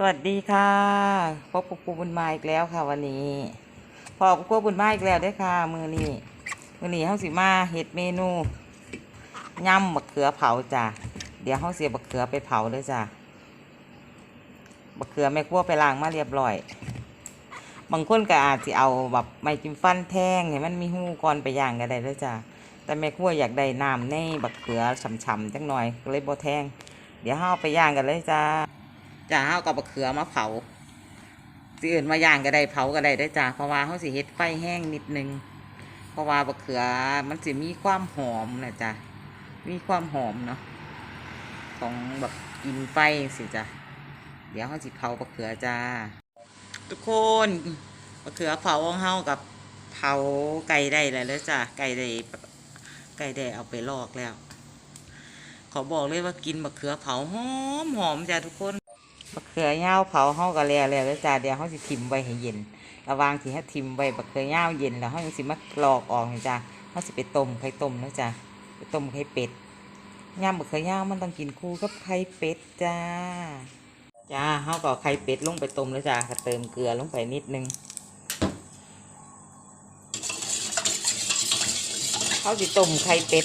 สวัสดีค่ะพบกับครูบุญมาอีกแล้วค่ะ วันนี้พอกับครูบุญมาอีกแล้วได้อค่ะ มือนี้มือนี้เฮาสิมาเฮ็ดเมนูยำบักเขือเผาจ้ะเดี๋ยวเฮาเสียบักเขือไปเผาเด้อจ้ะบักเขือแม่ครัวไปล้างมาเรียบร้อย บางคนก็อาจสิเอาแบบไม้จิ้มฟันแท่งให้มันมีหูก่อนไปย่างก็ได้เด้อจ้ะแต่แม่ครัวอยากได้น้ำในบักเขือฉ่ำๆจังหน่อยก็เลยบ่แท่งเดี๋ยวเฮาเอาไปย่างกันเลยจ้า จ้าเฮากับบักเขือมาเผาสิอื่นมาย่างก็ได้เผาก็ได้ได้จ้าเพราะว่าเฮาสิเฮ็ดไฟแห้งนิดนึง เพราะว่าบักเขือมันสิมีความหอมนะจ้ะมีความหอมเนาะของแบบกินไฟสิจ้ะเดี๋ยวเฮาสิเผาบักเขือจ้า ทุกคนบักเขือเผาของเฮากับเผาไก่ได้แล้วเด้อจ้ะไก่ได้ไก่ได้เอาไปลอกแล้วขอบอกเลยว่ากินบักเขือเผาหอมหอมจ้ะทุกคน บักเขือยาวเผาเฮาก็แล้วแล้วแล้วจ้าเดี๋ยวเฮาสิทิมไว้ให้เย็นระวางที่เฮาทิมไว้บักเขือยาวเย็นแล้วเฮายังสิมาลอกออกนี่จ้าเฮาสิไปต้มไข่ต้มนะจ้าไปต้มไข่เป็ดย่ำบักเขือยาวมันต้องกินคู่กับไข่เป็ดจ้าจ้าเฮาก็ไข่เป็ดลงไปต้มแล้วจ้าก็เติมเกลือลงไปนิดนึงเฮาสิต้มไข่เป็ด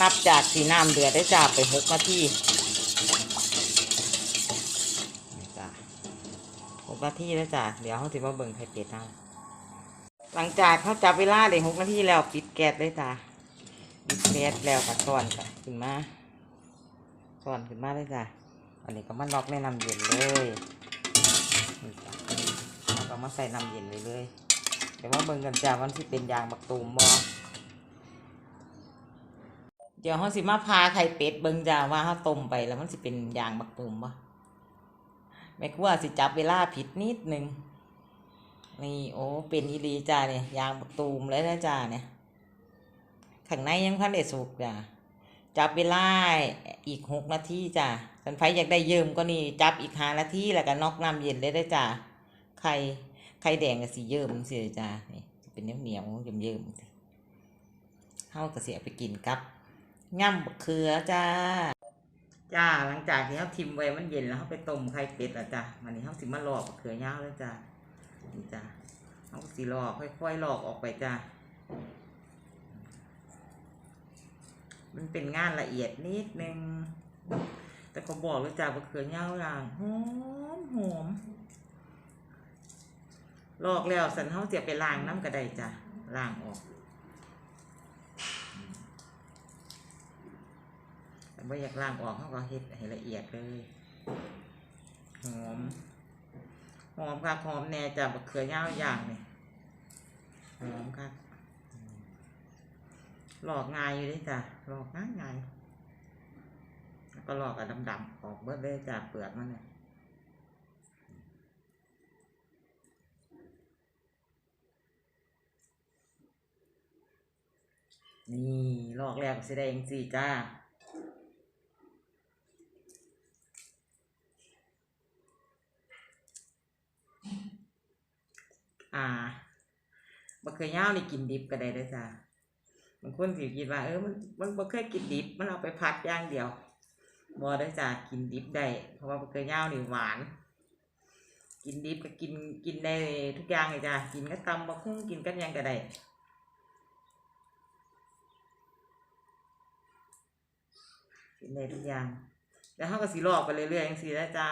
นับจากสีน้ำเดือดได้จ้าไปหกนาที จ้ะห กนาทีแล้วจ้ะเดี๋ยวเขาถือว่าเบิ่งไข่เป็ดเอาหลังจากเขาจับเวลาได้หกนาทีแล้วปิดแก๊สเลยจ้ะปิดแก๊สแล้วก็ช้อนก็ขึ้นมาช้อนขึ้นมาเลยจ้ะอันนี้ก็มาล็อกในน้ำเย็นเลยนี่จ้ะเราก็มาใส่น้ำเย็นเลยเลยเดี๋ยวมาเบิ่งกันจ้ะวันที่เป็นยางบักตูมบ่เดี๋ยวเขาสิมาพาไข่เป็ดเบิ่งจ้ะว่าเขาต้มไปแล้วมันสิเป็นยางบักตูมบ่ แม่ครัวสิจับเวลาผิดนิดหนึ่งนี่โอ้ เป็นอีหลีจ้าเนี่ยยางตูมเลยนะจ้าเนี่ยข้างในยังพันเดสุกจ้าจับเวลาอีกหกนาทีจ้าสันไฟอยากได้เยิมก็นี่จับอีกห้านาทีแล้วก็นอกน้ำเย็นเลยได้จ้าไข่ไข่แดงกับสีเยิ่มสิจ้านี่เป็นเหนียวเหนียวเยิมเยิมๆสิเฮาก็เสียไปกินกับง่ำบักเขือจ้า จ้าหลังจากที่เขาทิมไว้มันเย็นแล้วเขาไปต้มไข่เป็ดแล้วจ้ะวันนี้เขาสิมาลอกเขือยาวแล้วจ้ะนี่จ้ะเขาสิลอกค่อยๆหลอกออกไปจ้ะมันเป็นงานละเอียดนิดนึงแต่เขาบอกเลยจ้ะว่าเขือยาวอย่างหอมหอมลอกแล้วสันเขาเสียไปล้างน้ำกระไดจ้ะล้างออก แต่ว่าอยากล้างออกเขาก็เฮ็ดให้ละเอียดเลยหอมหอมค่ะหอมแน่จะบักเขือยาวอย่างนี่หอมค่ะหลอกง่ายอยู่ด้วยจ้ะหลอกง่ายง่ายแล้วก็หลอกอันดำๆออกเบิดเลยจ้ะเปลือกมันเนี่ยนี่ลอกแล้วสิได้เองสิจ้า อ่า บักเขือยาวนี่กินดิบก็ได้เด้จ้าบางคนสิคิดว่าเออมันมันบ่เคยกินดิบมันเอาไปผัดอย่างเดียวบ่ได้จ้ากินดิบได้เพราะว่าบักเขือยาวนี่หวาน กินดิบก็กินกินได้ทุกอย่างเลยจ้ากินก็ตำบักหุ่งกินกันยังก็ได้กินได้ทุกอย่างแล้วเขาก็สิลอกไปเรื่อยๆอย่างสิได้จ้า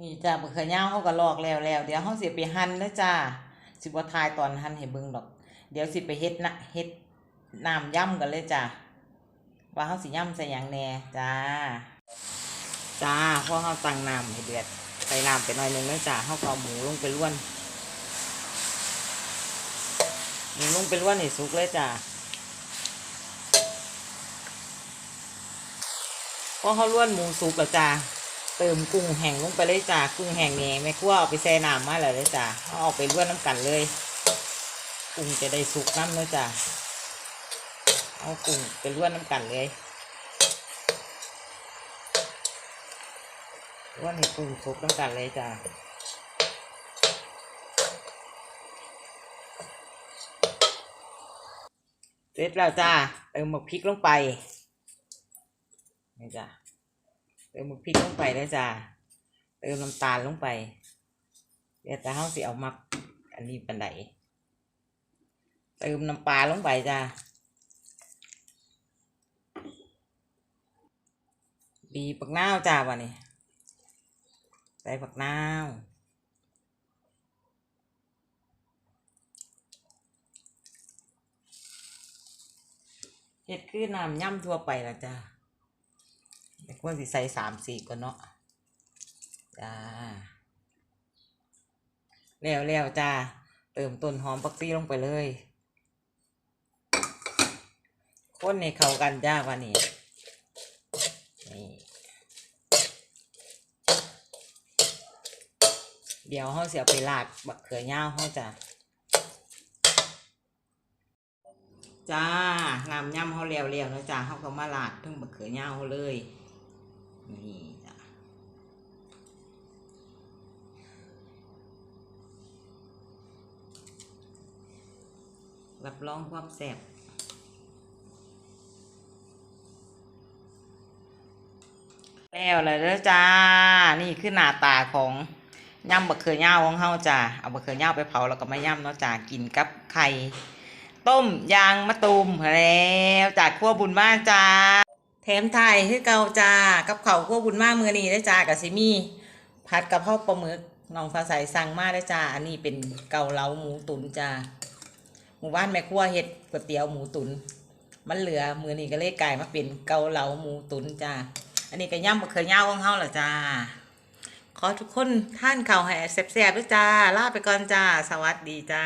นี่จ้าบักเขือยาวเขาก็ลอกแล้วแล้วเดี๋ยวเขาเสิไปหั่นเด้จ้า สิบ่ทายตอนหั่นให้เบิ่งดอก เดี๋ยวสิไปเฮ็ดนะเฮ็ดน้ำย่ำกันเลยจ้าว่าเขาสิย่ำใส่หยังแหน่จ้า จ้าพราะเขาตั้งน้ำให้เดือดใส่น้ำไปหน่อยหนึงแล้วจ้าเขาก็เอาหมูลงไปล้วนหมูลงไปล้วนให้สุกเลยจ้าพอเขาล้วนหมูสุกแล้วจ้า เติมกุ้งแห้งลงไปเลยจ้ากุ้งแห้งนี่แม่ครัวเอาไปแช่น้ำมาแล้วเลยจ้าเอาออกไปล้วนน้ำกันเลยกุ้งจะได้สุกน้ำเลยจ้าเอากุ้งไปล้วนน้ำกันเลยล้วนให้กุ้งสุกน้ำกันเลยจ้าเสร็จแล้วจ้าเติมหมกพริกลงไปนี่จ้า เติมหมึกพริกลงไปนะจ้าเติมน้ำตาลลงไปเดี๋ยวต่เฮาสิเอามัก อันนี้ปันไดเติมน้ำปลาลงไปจ้าบีบปักนาวจ้าวันนี้ใส่ปักนาวเฮ็ดคือน้ำย่ำทั่วไปละจ้า วรสิใส่สามสี่ก่อนเนาะจ้าแล้วแล้วจ้าเติมต้นหอมปักซี่ลงไปเลยคนในเขากันจ้าวันนี้นี่เดี๋ยวเขาเสียไปลาดบักเขือยาวเขาจ้าจ้าน้ำย่ำเขาแล้วแล้วแล้วจ้าเขาก็มาลาดทึ่งบักเขือยาวเลย นี่จ้ารับรองความแซ่บแล้วเลยเด้อจ้า นี่คือหน้าตาของย่ำบะเขือย่าวของเฮาจ้าเอาบะเขือย่าไปเผาแล้วก็มาย่ำเนาะจ้ากินกับไข่ ต้มยางมะตูมแล้วจากขั้วบุญมากจ้า แถมไทยคือเก่าจ้ากับเขาวขั้วบุญมากมือนี้ได้จ้ากับซิมี่ผัดกะเพราวปลาหมึกน้องฟ้าใสสั่งมาได้จ้าอันนี้เป็นเกาเหลาหมูตุ๋นจ้าหมู่บ้านแม่ครัวเฮ็ดก๋วยเตี๋ยวหมูตุนมันเหลือมือนี้ก็เลยกลายมาเป็นเกาเหลาหมูตุ๋นจ้าอันนี้ก็ย่ำบะเขือยาวของเฮาล่ะจ้าขอทุกคนท่านข่าวให้แซ่บๆด้วยจ้าลาไปก่อนจ้า สวัสดีจ้า